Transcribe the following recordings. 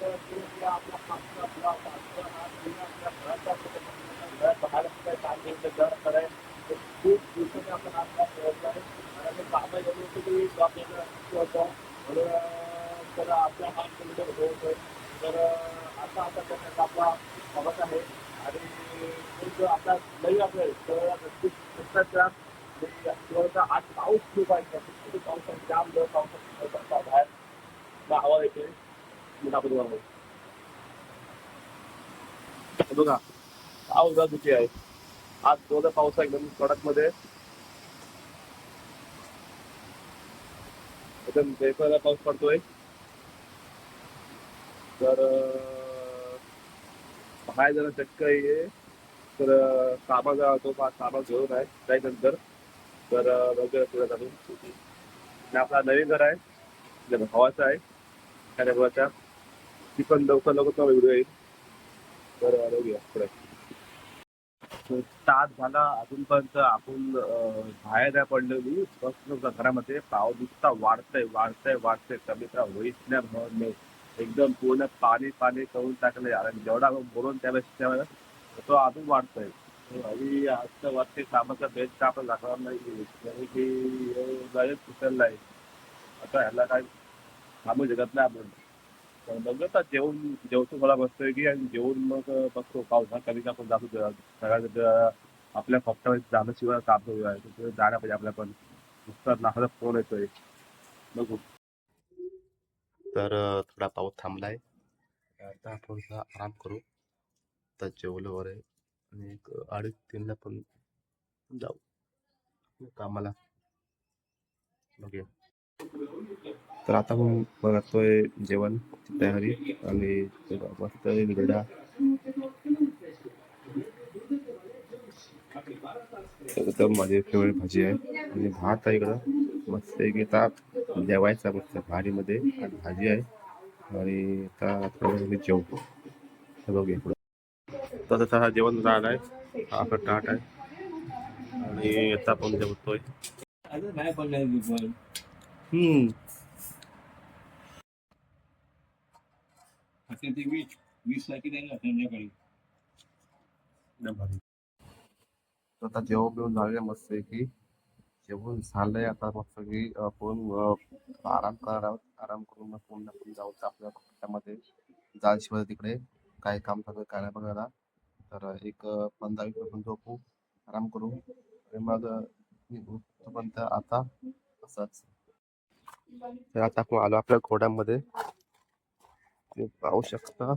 तर ते आपला आपला खूप दिवसांनी आपण आहे. जॉब आपल्या तर आता आता आपला आहे आणि आता लई आज पाऊस खूप आहे किती पाऊस आहे जाम पाऊस पावसाचा बाहेर हवा येते. बघा बघा पाऊस दुखी आहे. आज दोन पाऊस आहे एकदम कडकमध्ये एकदम बेफायदा पाऊस पडतोय. तर बाहेर जरा चटक आहे. तर अं, कामाचा तो पा- कामा घेऊन आहे. काही नंतर. तर अं, बघूया पुढे चालून आपला नवीन घर आहे. हवाचा आहे. त्या पण लवकर लवकर तो व्हिडिओ येईल तर बघूया पुढे. झाला अजूनपर्यंत आपण बाहेर नाही पडलेली स्वस्त घरामध्ये. पाव नुसता वाढतंय वाढतंय वाढतंय. कमी तर होईच नाही म्हणून एकदम पूर्ण पाणी पाणी करून टाकलंय. आणि जेवढा आपण बोलून त्यावेळेस त्यावेळेस तो अजून वाढतोय. हो, आणि आजच्या वाटते कामाचा बेस्ट आपण लागणार नाही कारण की लगेच कुठला आता ह्याला काय थांबू शकत नाही आपण. तर बघू आता जेवण जेवतो मला बसतोय की आणि जेवण मग बघतो. पाऊस कधी आपण जातो सगळ्या आपल्या फक्ता जाणं शिवाय काम करू आहे. तिथे जायला पाहिजे आपल्या पण. नुसता नाकाचा फोन येतोय. बघू. तर थोडा पाऊस थांबलाय. आता आपण आराम करू. आता जेवलं वगैरे. आणि एक अडीच तीनला पण जाऊ. कामाला. बघूया. तर आता आपण बघतोय जेवण तयारी आणि मस्त वेगळा एकदम माझी फेवरेट भाजी आहे. आणि भात आहे इकडं. मस्त एक आता जेवायचा मस्त भारीमध्ये आणि भाजी आहे. आणि आता जेवतो. तर बघूया पुढं. तर आता हा जेवण राहिला आहे. हा आपला टाट आहे. आणि आता आपण जेवतोय. हम्म. वीस वीस लाखी संध्याकाळी. आता जेवण बिवून मस्त आहे की जेवण झालंय आता मस्त की आपण आराम करणार आहोत. आराम करून मग पुन्हा आपण जाऊ आपल्या त्यामध्ये. जाळशिवाय तिकडे. काय काम चालू आहे काय बघायला. तर एक पंधरा वीस मिनिट झोपू. आराम करू. आणि मग निघू. तोपर्यंत आता असंच. तर आता आपण आलो आपल्या घोड्यामध्ये. पाहू शकता.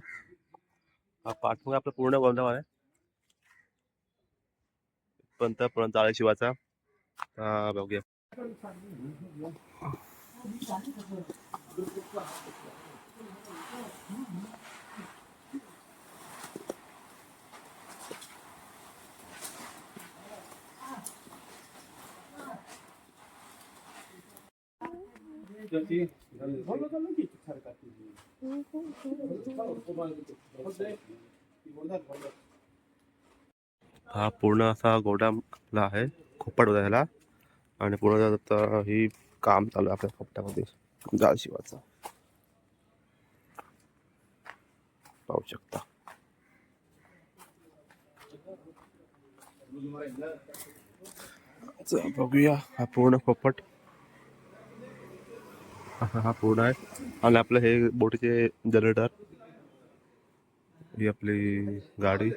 हा पाठमोग आपलं पूर्ण बंधाव आहे. पंत पर्यंत आळे शिवाचा. हा हा पूर्ण असा आपला आहे खोपट होता ह्याला आणि पूर्ण आता ही काम चालू आहे आपल्या खोपट्यामध्ये जाळ शिवाचा पाहू शकता. बघूया हा पूर्ण खोपट. हा हा पूर्ण आहे. आणि आपलं हे बोटीचे जनरेटर. ही आपली गाडी.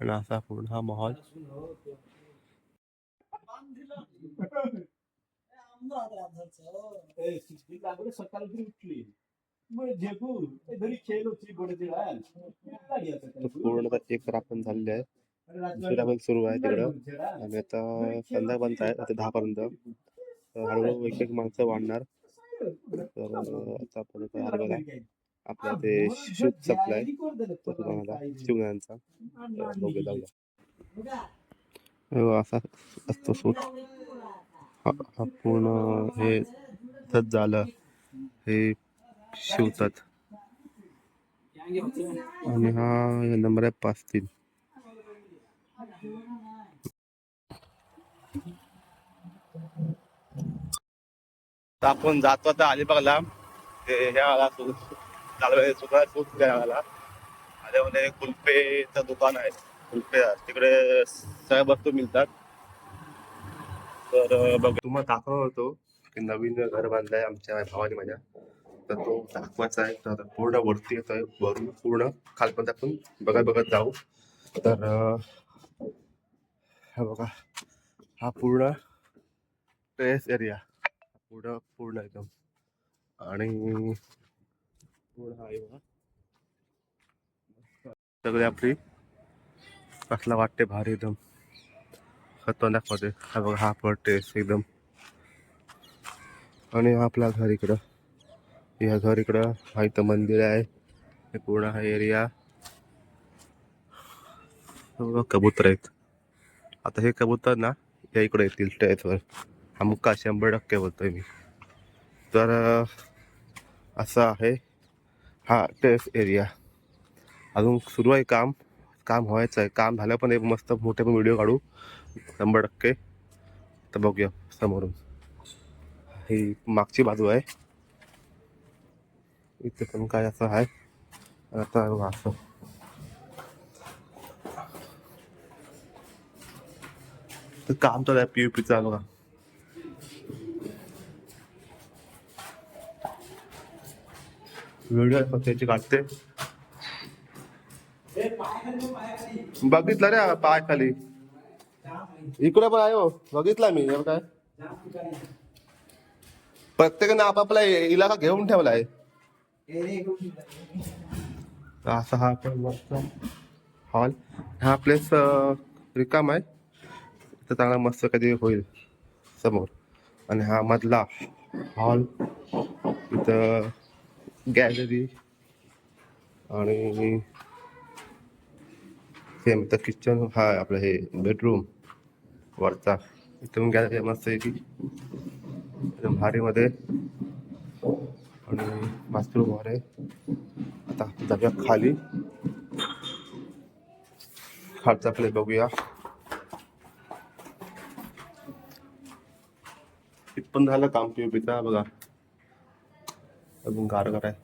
आणि असा पूर्ण हा मॉल सकाळी उठली पूर्ण एक झालेले आहे. दुसरा पण सुरू आहे तिकडं. आणि आता संध्याकाळपर्यंत आहे. आता दहा पर्यंत हळूहळू एक एक माणसं वाढणार. तर आता आपण आता बघा. ते शूट सप्लाय तुम्हाला शिवण्यांचा जाऊया असा असतो सूट हा पूर्ण हे थत झालं. हे शिवतात. आणि हा नंबर आहे पाच तीन. तर आपण जातो आता अलिबागला. ते ह्या खूप आल्यामध्ये कुल्फेचं दुकान आहे. कुल्फे तिकडे सगळ्या वस्तू मिळतात. तर बघ तुम्हाला दाखवत होतो की नवीन घर बांधलंय आमच्या भावाने माझ्या. तर तो दाखवायचा आहे. तर पूर्ण वरती येतोय. वरून पूर्ण खालपर्यंत आपण बघत बघत जाऊ. तर हा बघा. हा पूर्ण टेरेस एरिया पुढं पूर्ण एकदम. आणि पूर्ण हा आहे बघा. आपली कसला वाटते भारी एकदम. खतरनाकमध्ये हा बघा हा पडते एकदम. आणि आपला घर इकडं. या घर इकडं हा इथं मंदिर आहे. हे पूर्ण हा एरिया कबूतर आहेत. आता हे कबूतर ना या इकडे येतील टेरेसवर हा मुक्का शंभर टक्के बोलतोय मी. तर असं आहे हा टेरेस एरिया अजून सुरू आहे काम. काम व्हायचं आहे. काम झालं पण एक मस्त मोठे पण व्हिडिओ काढू. शंभर टक्के. तर बघूया समोरून. ही मागची बाजू आहे. इथे पण काय असं आहे. आता असं. तर काम चालू आहे. पी यू पी चालू का व्हिडिओ फक्त त्याची काढते. बघितलं रे पाय खाली इकडे पण आहे हो बघितला मी काय? प्रत्येकाने आपापला इलाका घेऊन ठेवला आहे. असा हा पण मस्त हॉल हा प्लेस रिकाम आहे. तर चांगला मस्त कधी होईल समोर. आणि हा मधला हॉल इथं गॅलरी आणि सेम तर किचन हा आपलं हे बेडरूम वरचा. इथून गॅलरी मस्त आहे की एकदम भारीमध्ये आणि बाथरूम वर आहे. आता जाऊया खाली. खालचा प्ले बघूया. इथपण झालं काम पीओपीचा बघा. अजून गारगार आहे.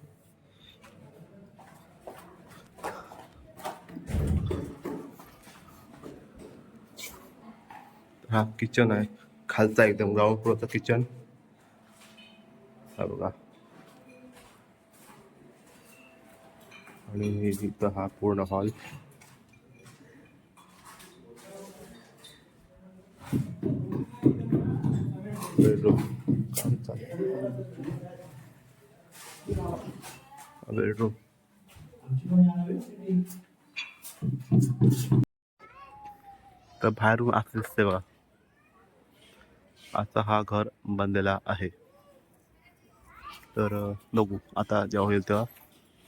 हा किचन आहे. खालचा एकदम ग्राउंड किचन हा बघा. आणि इथं हा पूर्ण हॉल बेडरूम बेडरूम तर बाहेरून असं दिसते बघा असा हा घर बांधलेला आहे तर बघू आता जेव्हा होईल तेव्हा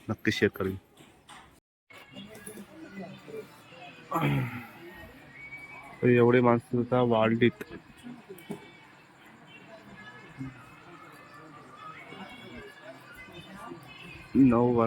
नक्की शेअर करेन तर एवढे माणसं वाढलीत E 9 O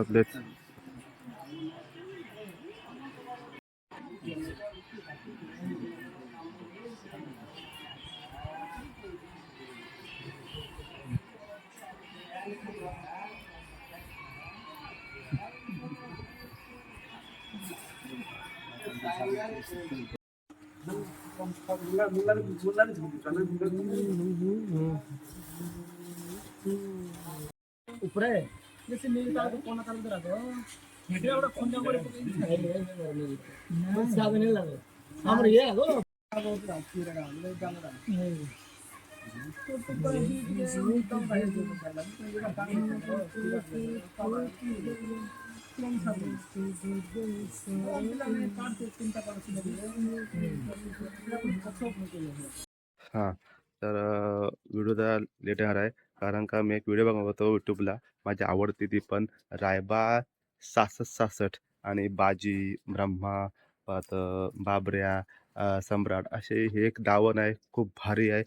উপরে जैसे मेरे साथ फोन कर रहा था मीडिया वाला फोन नंबर बस ज्यादा नहीं लगे हम ये है वो हां तर व्हिडिओ जरा लेट येणार आहे कारण का मी एक व्हिडिओ बघत होतो यूट्यूबला माझी आवडती ती पण रायबा सासष्ट सासष्ट आणि बाजी ब्रह्मा परत बाबऱ्या सम्राट असे हे एक दावण आहे खूप भारी आहे.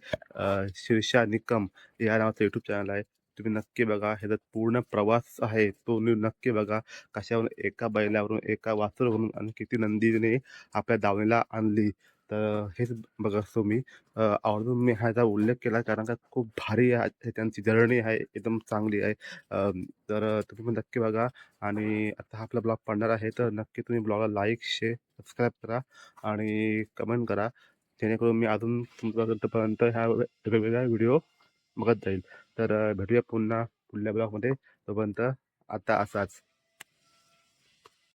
शीर्षा निकम या नावाचं यूट्यूब चॅनल आहे. तुम्ही नक्की बघा ह्याचा पूर्ण प्रवास आहे तो नक्की बघा. कशावरून एका बैलावरून एका वासरूवरून आणि किती नंदीने आपल्या दावणीला आणली. तर हेच बघा असतो मी आवर्जून मी ह्याचा उल्लेख केला कारण का खूप भारी आहे त्यांची जर्नी आहे एकदम चांगली आहे. तर तुम्ही पण नक्की बघा आणि आता हा आपला ब्लॉग पडणार आहे तर नक्की तुम्ही ब्लॉगला लाईक शेअर सबस्क्राईब करा आणि कमेंट करा. जेणेकरून मी अजून तुमच्यापर्यंत ह्या वेगवेगळ्या व्हिडिओ बघत जाईल. तर भेटूया पुन्हा पुढल्या ब्लॉगमध्ये. तोपर्यंत आता असाच.